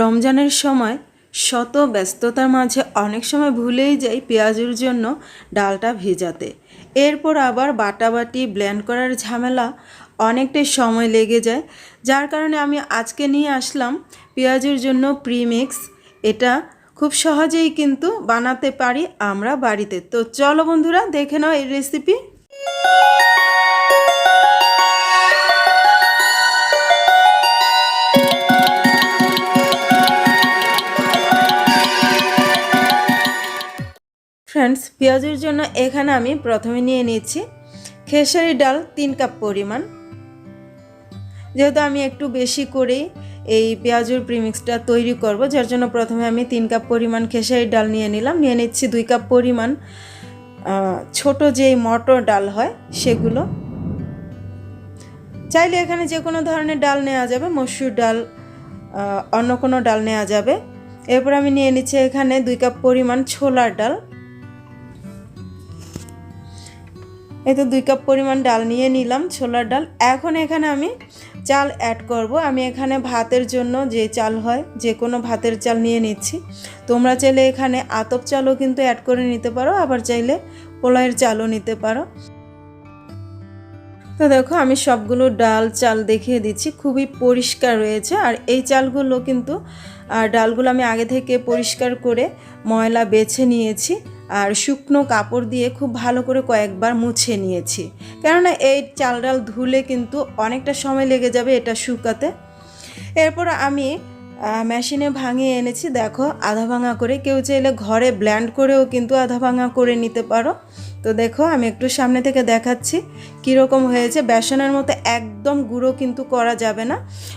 রমজানের সময় শত ব্যস্ততার মাঝে অনেক সময় ভুলেই যাই পেঁয়াজের জন্য ডালটা ভিজাতে। এরপর আবার বাটাবাটি ব্ল্যান্ড করার ঝামেলা অনেকটাই সময় লেগে যায়, যার কারণে আমি আজকে নিয়ে আসলাম পেঁয়াজের জন্য প্রিমিক্স এটা খুব সহজেই কিন্তু বানাতে পারি আমরা বাড়িতে। তো চলো বন্ধুরা, দেখে নাও এই রেসিপি ফ্রেন্ডস পেঁয়াজের জন্য এখানে আমি প্রথমে নিয়ে নিচ্ছি। খেসারি ডাল তিন কাপ পরিমাণ। যেহেতু আমি একটু বেশি করেই এই পেঁয়াজের প্রিমিক্সটা তৈরি করব, যার জন্য প্রথমে আমি তিন কাপ পরিমাণ খেসারি ডাল নিয়ে নিলাম। নিয়ে নিচ্ছি দুই কাপ পরিমাণ ছোট যেই মটর ডাল হয় সেগুলো। চাইলে এখানে যে কোনো ধরনের ডাল নেওয়া যাবে, মসুর ডাল অন্য কোনো ডাল নেওয়া যাবে। এরপর আমি নিয়ে নিচ্ছি এখানে দুই কাপ পরিমাণ ছোলার ডাল। এই তো দুই কাপ পরিমাণ ডাল নিয়ে নিলাম, ছোলার ডাল। এখন এখানে আমি চাল অ্যাড করব। আমি এখানে ভাতের জন্য যে চাল হয়, যে কোনো ভাতের চাল নিয়ে নিচ্ছি। তোমরা চাইলে এখানে আতপ চালও কিন্তু অ্যাড করে নিতে পারো, আবার চাইলে পোলাইয়ের চালও নিতে পারো। তো দেখো, আমি সবগুলো ডাল, চাল দেখিয়ে দিচ্ছি। খুবই পরিষ্কার রয়েছে। আর এই চালগুলো কিন্তু ডালগুলো আমি আগে থেকে পরিষ্কার করে ময়লা বেছে নিয়েছি। আর শুকনো কাপড় দিয়ে খুব ভালো করে কয়েকবার মুছে নিয়েছি। কেননা এই চাল ডাল ধুলে কিন্তু অনেকটা সময় লেগে যাবে এটা শুকাতে। এরপর আমি মেশিনে ভাঙিয়ে এনেছি। দেখো, আধা ভাঙা করে। কেউ চাইলে ঘরে ব্ল্যান্ড করেও কিন্তু আধা ভাঙা করে নিতে পারো। তো দেখো, আমি একটু সামনে থেকে দেখাচ্ছি কীরকম হয়েছে। বেসনের মতো একদম গুঁড়ো কিন্তু করা যাবে না।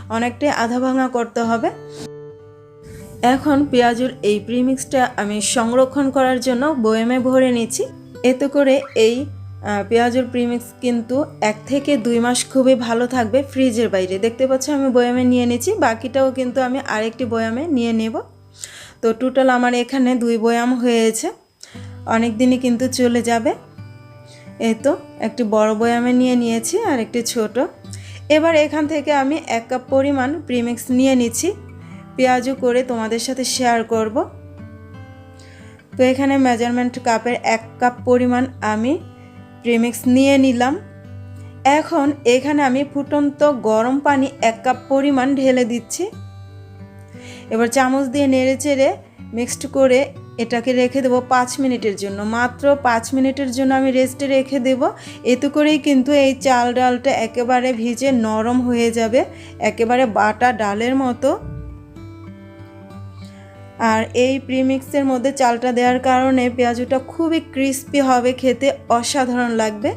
অনেকটাই আধা ভাঙা করতে হবে। এখন পেঁয়াজুর এই প্রিমিক্সটা আমি সংরক্ষণ করার জন্য বয়েমে ভরে নিচ্ছি। এতে করে এই পেঁয়াজুর প্রিমিক্স কিন্তু এক থেকে দুই মাস খুবই ভালো থাকবে ফ্রিজের বাইরে। দেখতে পাচ্ছ আমি বয়ামে নিয়ে নিচ্ছি, বাকিটাও কিন্তু আমি আরেকটি বয়ামে নিয়ে নেব। তো টোটাল আমার এখানে দুই বয়াম হয়েছে, অনেক দিনই কিন্তু চলে যাবে। এই তো, একটি বড় বয়ামে নিয়ে নিয়েছি আর একটি ছোট। এবার এখান থেকে আমি এক কাপ পরিমাণ প্রিমিক্স নিয়ে নিচ্ছি। পেঁয়াজও করে তোমাদের সাথে শেয়ার করব। তো এখানে মেজারমেন্ট কাপের এক কাপ পরিমাণ আমি প্রিমিক্স নিয়ে নিলাম। এখন এখানে আমি ফুটন্ত গরম পানি এক কাপ পরিমাণ ঢেলে দিচ্ছি। এবার চামচ দিয়ে নেড়ে চেড়ে মিক্সড করে এটাকে রেখে দেবো পাঁচ মিনিটের জন্য। মাত্র পাঁচ মিনিটের জন্য আমি রেস্টে রেখে দেব। এতে করেই কিন্তু এই চাল ডালটা একেবারে ভিজে নরম হয়ে যাবে। একেবারে বাটা ডালের মতো। আর এই প্রিমিক্সের মধ্যে চালটা দেওয়ার কারণে পেঁয়াজুটা খুবই ক্রিস্পি হবে, খেতে অসাধারণ লাগবে।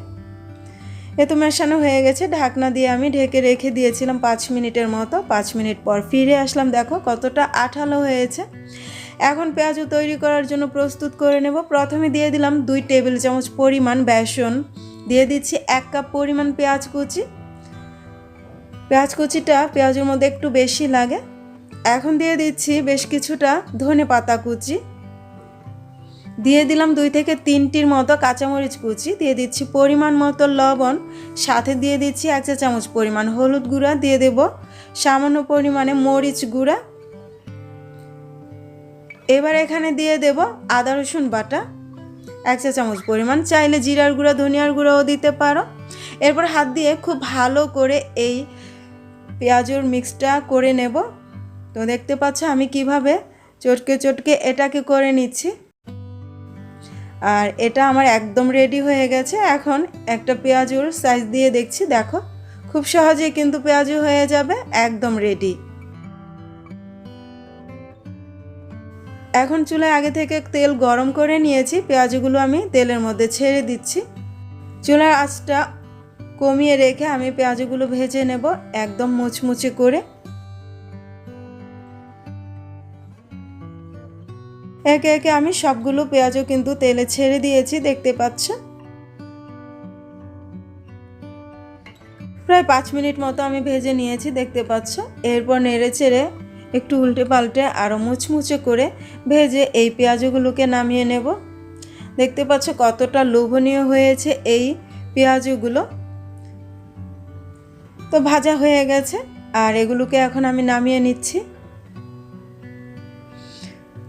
এ তো মেশানো হয়ে গেছে, ঢাকনা দিয়ে আমি ঢেকে রেখে দিয়েছিলাম পাঁচ মিনিটের মতো, পাঁচ মিনিট পর ফিরে আসলাম, দেখো কতটা আঠালো হয়েছে। এখন পেঁয়াজু তৈরি করার জন্য প্রস্তুত করে নেব। প্রথমে দিয়ে দিলাম দুই টেবিল চামচ পরিমাণ বেসন, দিয়ে দিচ্ছি এক কাপ পরিমাণ পেঁয়াজ কুচি। পেঁয়াজ কুচিটা পেঁয়াজের মধ্যে একটু বেশি লাগে। এখন দিয়ে দিচ্ছি বেশ কিছুটা ধনে পাতা কুচি। দিয়ে দিলাম দুই থেকে তিনটির মতো কাঁচামরিচ কুচি। দিয়ে দিচ্ছি পরিমাণ মতো লবণ। সাথে দিয়ে দিচ্ছি এক চা চামচ পরিমাণ হলুদ গুঁড়া। দিয়ে দেব সামান্য পরিমাণে মরিচ গুঁড়া। এবার এখানে দিয়ে দেব আদা রসুন বাটা। এক চা চামচ পরিমাণ চাইলে জিরার গুঁড়া, ধনিয়ার গুঁড়াও দিতে পারো। এরপর হাত দিয়ে খুব ভালো করে এই পেঁয়াজুর মিক্সটা করে নেব। তো দেখতে পাচ্ছ আমি কীভাবে চটকে চটকে এটাকে করে নিচ্ছি। আর এটা আমার একদম রেডি হয়ে গেছে। এখন একটা পেঁয়াজুর সাইজ দিয়ে দেখছি, দেখো। খুব সহজেই কিন্তু পেঁয়াজু হয়ে যাবে, একদম রেডি এখন চুলায় আগে থেকে তেল গরম করে নিয়েছি। পেঁয়াজগুলো আমি তেলের মধ্যে ছেড়ে দিচ্ছি। চুলার আঁচটা কমিয়ে রেখে আমি পেঁয়াজগুলো ভেজে নেব, একদম মুচমুচে করে। একে একে আমি সবগুলো পেঁয়াজও কিন্তু তেলে ছেড়ে দিয়েছি, দেখতে পাচ্ছ? প্রায় পাঁচ মিনিট মতো আমি ভেজে নিয়েছি, দেখতে পাচ্ছ? এরপর নেড়ে চেড়ে একটু উল্টে পাল্টে আরও মুচমুচে করে ভেজে এই পেঁয়াজগুলোকে নামিয়ে নেব। দেখতে পাচ্ছ কতটা লোভনীয় হয়েছে এই পেঁয়াজগুলো। তো ভাজা হয়ে গেছে, আর এগুলোকে এখন আমি নামিয়ে নিচ্ছি।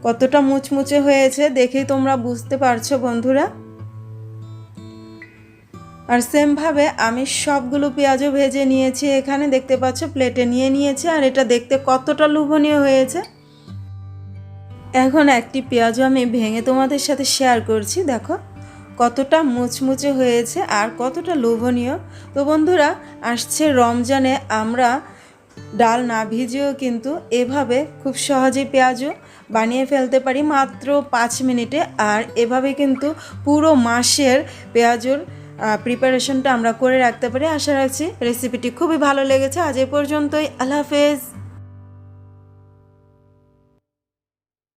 কতটা মুচমুচে হয়েছে দেখেই তোমরা বুঝতে পারছ বন্ধুরা। আর সেমভাবে আমি সবগুলো পেঁয়াজও ভেজে নিয়েছি, এখানে দেখতে পাচ্ছ প্লেটে নিয়ে নিয়েছি, আর এটা দেখতে কতটা লোভনীয় হয়েছে। এখন একটি পেঁয়াজও আমি ভেঙে তোমাদের সাথে শেয়ার করছি, দেখো কতটা মুচমুচে হয়েছে আর কতটা লোভনীয়। তো বন্ধুরা, আসছে রমজানে আমরা ডাল না ভিজেও কিন্তু এভাবে খুব সহজেই পেঁয়াজও বানিয়ে ফেলতে পারি মাত্র পাঁচ মিনিটে। আর এভাবে কিন্তু পুরো মাসের পেঁয়াজুর প্রিপারেশনটা আমরা করে রাখতে পারি। আশা রাখছি রেসিপিটি খুবই ভালো লেগেছে। আজ এ পর্যন্তই। আল্লাহ হাফেজ।